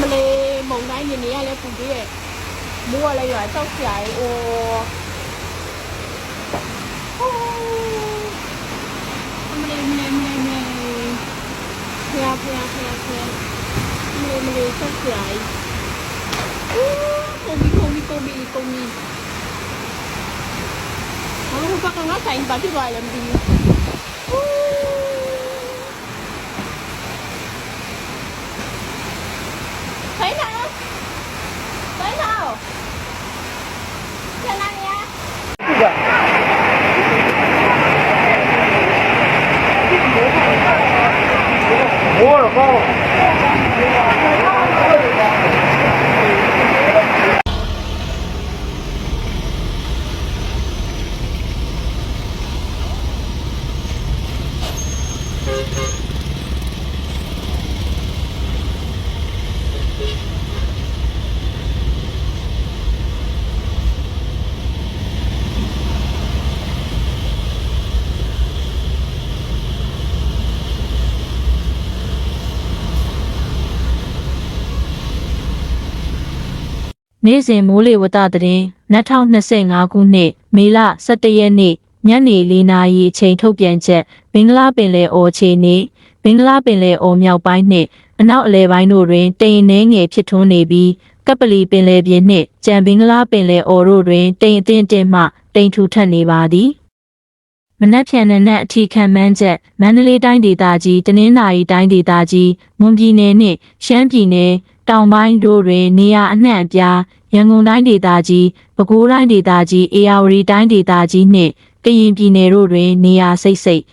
မလေးမုံတိုင်းနေနေရလဲပူသေးရဲ့မိုးကလည်းရွာတောက်ကြရဲ့အိုးဟိုးမလေးမလေးမလေးမလေးဖျားဖျားဖျားဖျားမလေးမလေးတောက်ကြရဲ့အိုးကုန်ပြီကုန်ပြီကုန်ပြီကုန်ပြီဘာလို့ဘာကငါဆိုင်ပါဖြစ်သွားလဲမသိဘူး 在哪里啊的 နေ့စဉ်မိုးလေဝသသတင်း2025ခုနှစ်မေလ17ရက်နေ့ညနေ4နာရီအချိန်ထုတ်ပြန်ချက်ဘင်္ဂလားပင်လယ်အော်ခြေနေဘင်္ဂလားပင်လယ်အော်မြောက်ပိုင်းနှင့်အနောက်အလယ်ပိုင်းတို့တွင်တိမ်နှဲငယ်ဖြစ်ထွန်းနေပြီးကပလီပင်လယ်ပြင်နှင့်ကြံဘင်္ဂလားပင်လယ်အော်တို့တွင်တိမ်အထင်တင်မှတိမ်ထူထပ်နေပါသည်မနက်ဖြန်နနက်အထီခံမှန်းချက်မန္တလေးတိုင်းဒေသကြီးတနင်္သာရီတိုင်းဒေသကြီးမွန်ပြည်နယ်နှင့်ရှမ်းပြည်နယ် တောင်ပိုင်းတို့တွင်နေရာအနှံ့အပြားရန်ကုန်တိုင်းဒေသကြီးပဲခူးတိုင်းဒေသကြီးအေရဝတီတိုင်းဒေသကြီးနှင့်ကရင်ပြည်နယ်တို့တွင်နေရာစိတ်စိတ်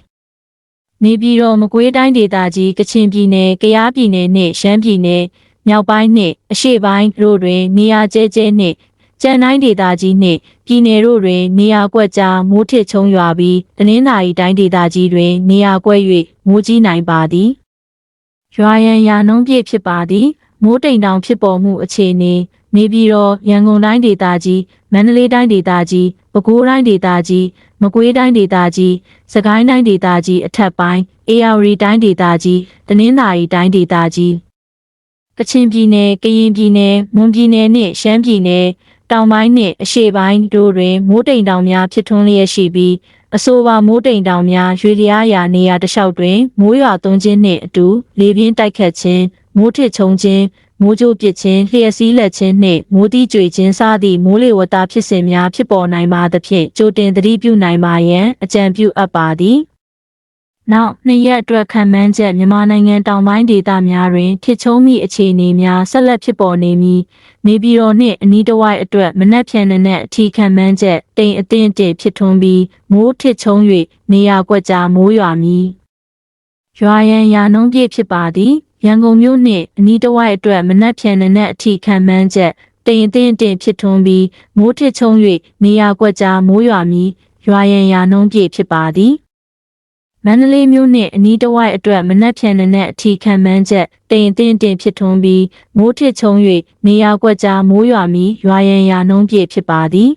နေပြည်တော်မကွေးတိုင်းဒေသကြီးကချင်ပြည်နယ်ကယားပြည်နယ်နှင့်ရှမ်းပြည်နယ်မြောက်ပိုင်းနှင့်အရှေ့ပိုင်းတို့တွင်နေရာကျဲကျဲနှင့်ကြံတိုင်းဒေသကြီးနှင့်ပြည်နယ်တို့တွင်နေရာကွက်ကြားမိုးထစ်ချုံရွာပြီးတနင်္သာရီတိုင်းဒေသကြီးတွင်နေရာကွက်၍မိုးကြီးနိုင်ပါသည်ရွာရန်ရာနှုံးပြည့်ဖြစ်ပါသည် မိုးတိမ်တောင်ဖြစ်ပေါ်မှုအခြေအနေနေပြည်တော်ရန်ကုန်တိုင်းဒေသကြီးမန္တလေးတိုင်းဒေသကြီးပဲခူးတိုင်းဒေသကြီးမကွေးတိုင်းဒေသကြီးစကိုင်းတိုင်းဒေသကြီးအထက်ပိုင်းအေရဝတီတိုင်းဒေသကြီးတနင်္သာရီတိုင်းဒေသကြီးကချင်ပြည်နယ်ကရင်ပြည်နယ်မွန်ပြည်နယ်နှင့်ရှမ်းပြည်နယ်တောင်ပိုင်းနှင့်အရှေ့ပိုင်းတို့တွင်မိုးတိမ်တောင်များဖြစ်ထွန်းလျက်ရှိပြီးအဆိုပါမိုးတိမ်တောင်များရွေလျားရာနေရာတစ်လျှောက်တွင်မိုးရွာသွန်းခြင်းနှင့်အတူလေပြင်းတိုက်ခတ်ခြင်း မိုးထစ်ချုံခြင်းမိုးကြိုးပစ်ခြင်းလျှက်စီးလက်ခြင်းနှင့်မိုးတိကျွေခြင်းစသည့်မိုးလေဝသဖြစ်စဉ်များဖြစ်ပေါ်နိုင်ပါသဖြင့်ကြိုတင်သတိပြုနိုင်ပါရန်အကြံပြုအပ်ပါသည်နောက်နှစ်ရက်အတွက်ခံမှန်းချက်မြန်မာနိုင်ငံတောင်ပိုင်းဒေသများတွင်ဖြစ်ချုံးမိအခြေအနေများဆက်လက်ဖြစ်ပေါ်နေမည်နေပြည်တော်နှင့်အနီးတစ်ဝိုက်အတွက်မနက်ဖြန်နက်အထီခံမှန်းချက်တိမ်အသင့်တင့်ဖြစ်ထွန်းပြီးမိုးထစ်ချုံ၍နေရာကွက်ကြားမိုးရွာမည်ရွာရန်ရာနှုံးပြည့်ဖြစ်ပါသည် ရန်ကုန်မြို့နှင့်အနီးတစ်ဝိုက်အတွက်မနက်ဖြန်နက်အထီခံမှန်းချက်တိမ်အသင့်တင့်ဖြစ်ထွန်းပြီးမိုးထစ်ချုံ၍နေရာကွက်ကြားမိုးရွာမည်ရွာရန်ရာနှုံးပြည့်ဖြစ်ပါသည်မန္တလေးမြို့နှင့်အနီးတစ်ဝိုက်အတွက်မနက်ဖြန်နက်အထီခံမှန်းချက်တိမ်အသင့်တင်ဖြစ်ထွန်းပြီးမိုးထစ်ချုံ၍နေရာကွက်ကြားမိုးရွာမီရွာရန်ရာနှုံးပြည့်ဖြစ်ပါသည်